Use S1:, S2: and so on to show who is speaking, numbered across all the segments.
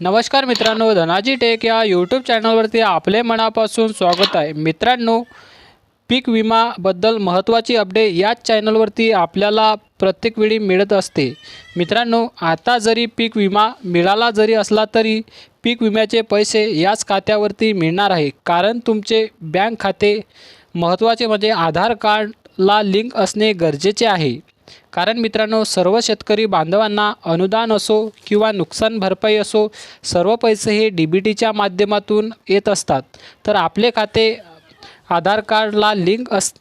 S1: नमस्कार मित्रांनो धनाजी टेक या यूट्यूब चॅनलवरती आपले मनापासून स्वागत आहे. मित्रांनो पीक विमाबद्दल महत्त्वाची अपडेट याच चॅनलवरती आपल्याला प्रत्येक वेळी मिळत असते. मित्रांनो आता जरी पीक विमा मिळाला जरी असला तरी पीक विम्याचे पैसे याच खात्यावरती मिळणार आहे. कारण तुमचे बँक खाते महत्त्वाचे म्हणजे आधार कार्डला लिंक असणे गरजेचे आहे. कारण मित्रांनो सर्व शेतकरी बांधवांना अनुदान असो किंवा नुकसान भरपाई असो सर्व पैसे हे डी बी टीच्या माध्यमातून येत असतात. तर आपले खाते आधार कार्डला लिंक अस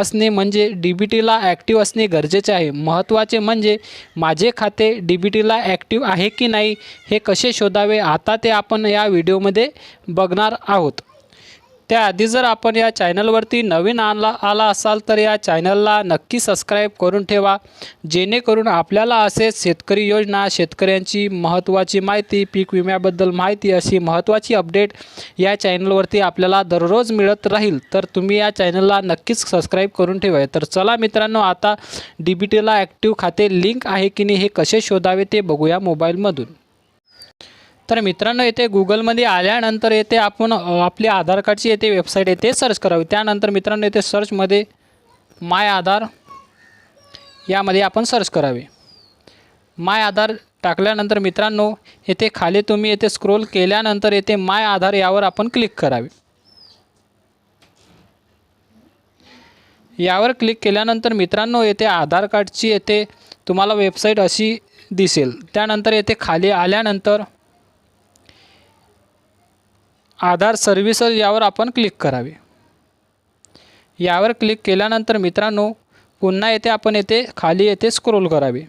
S1: असणे म्हणजे डी बी टीला ॲक्टिव्ह असणे गरजेचे आहे. महत्त्वाचे म्हणजे माझे खाते डी बी टीला ॲक्टिव्ह आहे की नाही हे कसे शोधावे आता ते आपण या व्हिडिओमध्ये बघणार आहोत. त्याआधी जर आपण या चॅनलवरती नवीन आला आला असाल तर या चॅनलला नक्की सबस्क्राईब करून ठेवा. जेणेकरून आपल्याला असेच शेतकरी योजना शेतकऱ्यांची महत्त्वाची माहिती पीक विम्याबद्दल माहिती अशी महत्त्वाची अपडेट या चॅनलवरती आपल्याला दररोज मिळत राहील तर तुम्ही या चॅनलला नक्कीच सबस्क्राईब करून ठेवा. तर चला मित्रांनो आता डी बी टीला ॲक्टिव्ह खाते लिंक आहे की नाही हे कसे शोधावे ते बघूया मोबाईलमधून तर मित्रांनो येथे गुगलमध्ये आल्यानंतर येथे आपण आपली आधार कार्डची येथे वेबसाईट येते सर्च करावी. त्यानंतर मित्रांनो येथे सर्चमध्ये माय आधार यामध्ये आपण सर्च करावे. माय आधार टाकल्यानंतर मित्रांनो येथे खाली तुम्ही येथे स्क्रोल केल्यानंतर येथे माय आधार यावर आपण क्लिक करावे. यावर क्लिक केल्यानंतर मित्रांनो येथे आधार कार्डची येथे तुम्हाला वेबसाईट अशी दिसेल. त्यानंतर येथे खाली आल्यानंतर आधार सर्व्हिसेस यावर आपण क्लिक करावे. यावर क्लिक केल्यानंतर मित्रांनो पुन्हा येथे आपण येथे खाली येथे स्क्रोल करावे.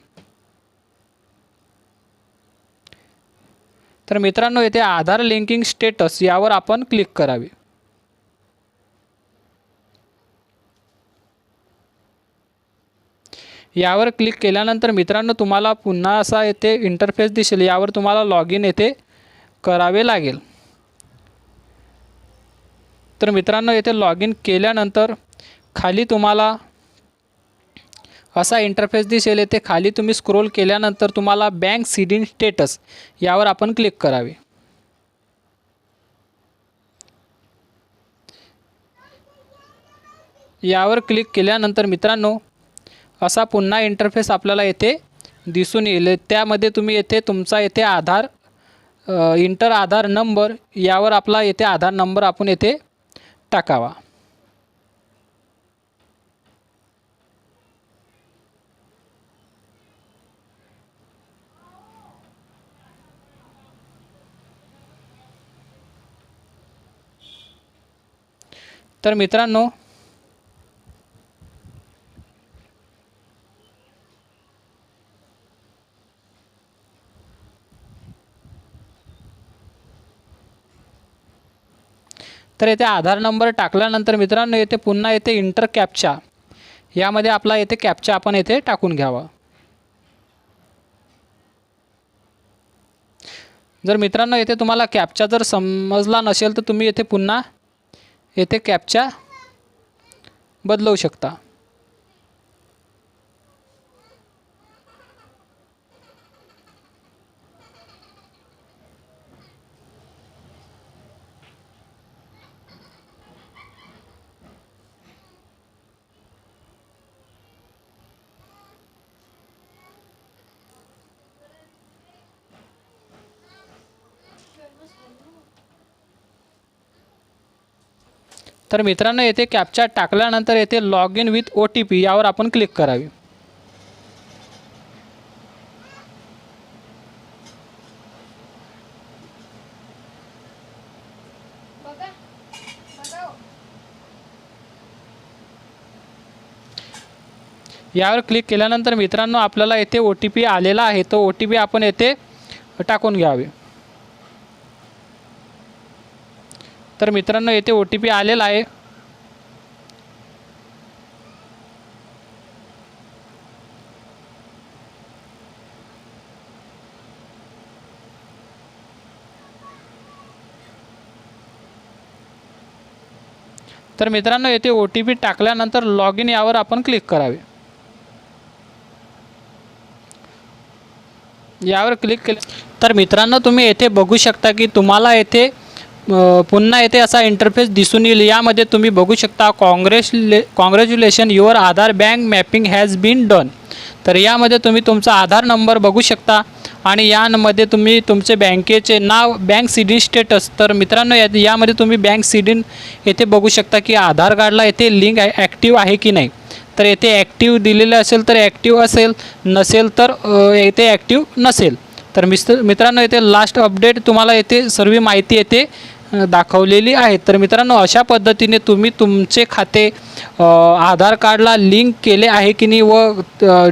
S1: तर मित्रांनो येथे आधार लिंकिंग स्टेटस यावर आपण क्लिक करावे. यावर क्लिक केल्यानंतर मित्रांनो तुम्हाला पुन्हा असा येथे इंटरफेस दिसेल यावर तुम्हाला लॉग इन येथे करावे लागेल. तर मित्रांनो येथे लॉग इन केल्यानंतर खाली तुम्हाला असा इंटरफेस दिसेल. येथे खाली तुम्ही स्क्रोल केल्यानंतर तुम्हाला बँक सिडिंग स्टेटस यावर आपण क्लिक करावे. यावर क्लिक केल्यानंतर मित्रांनो असा पुन्हा इंटरफेस आपल्याला येथे दिसून येईल. त्यामध्ये तुम्ही येथे तुमचा येथे आधार इंटर आधार नंबर यावर आपला येथे आधार नंबर आपण येथे टाकावा. तर मित्रांनो तर येथे आधार नंबर टाकल्यानंतर मित्रांनो येथे पुन्हा येथे इंटर कॅपचा यामध्ये आपला येथे कॅपचा आपण येथे टाकून घ्यावा. जर मित्रांनो येथे तुम्हाला कॅपचा जर समजला नसेल तर तुम्ही येथे पुन्हा येथे कॅपचा बदलवू शकता. तर मित्रांनो येथे कॅपचा टाकल्यानंतर येथे log in with O T P यावर आपण क्लिक करावे. यावर क्लिक केल्यानंतर मित्रांनो आपल्याला येथे ओ टी पी आलेला आहे. तो ओ टी पी आपण येथे टाकून घ्यावे. तर मित्रांनो येथे ओ टी पी आलेला आहे. तर मित्रांनो येथे ओ टी पी टाकल्यानंतर लॉग इन यावर आपण क्लिक करावे. यावर क्लिक केले तर मित्रांनो तुम्ही येथे बघू शकता की तुम्हाला येथे पुन्हा येथे असा इंटरफेस दिसून येईल. यामध्ये तुम्ही बघू शकता काँग्रेसले congratulation your Aadhaar bank mapping has been done तर यामध्ये तुम्ही तुमचा आधार नंबर बघू शकता आणि यामध्ये तुम्ही तुमचे बँकेचे नाव बँक सीडिन स्टेटस तर मित्रांनो या यामध्ये तुम्ही बँक सिडीन येथे बघू शकता की आधार कार्डला येथे लिंक ॲक्टिव्ह आहे की नाही. तर येथे ॲक्टिव्ह दिलेलं असेल तर ॲक्टिव्ह असेल नसेल तर येथे ॲक्टिव्ह नसेल. तर मिस्टर मित्रांनो येथे लास्ट अपडेट तुम्हाला येथे सर्व माहिती येते. दाखवलेली आहे. तर मित्रांनो अशा पद्धतीने तुम्ही तुमचे खाते आधार कार्डला लिंक केले आहे की नाही व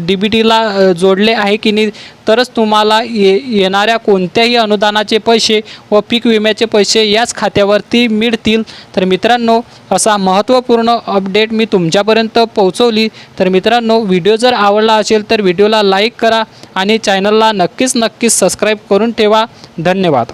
S1: डी बी टीला जोडले आहे की नाही तरच तुम्हाला ये येणाऱ्या कोणत्याही अनुदानाचे पैसे व पीक विम्याचे पैसे याच खात्यावरती मिळतील. तर मित्रांनो असा महत्त्वपूर्ण अपडेट मी तुमच्यापर्यंत पोहोचवली. तर मित्रांनो व्हिडिओ जर आवडला असेल तर व्हिडिओला लाईक करा आणि चॅनलला नक्कीच नक्कीच सबस्क्राईब करून ठेवा. धन्यवाद.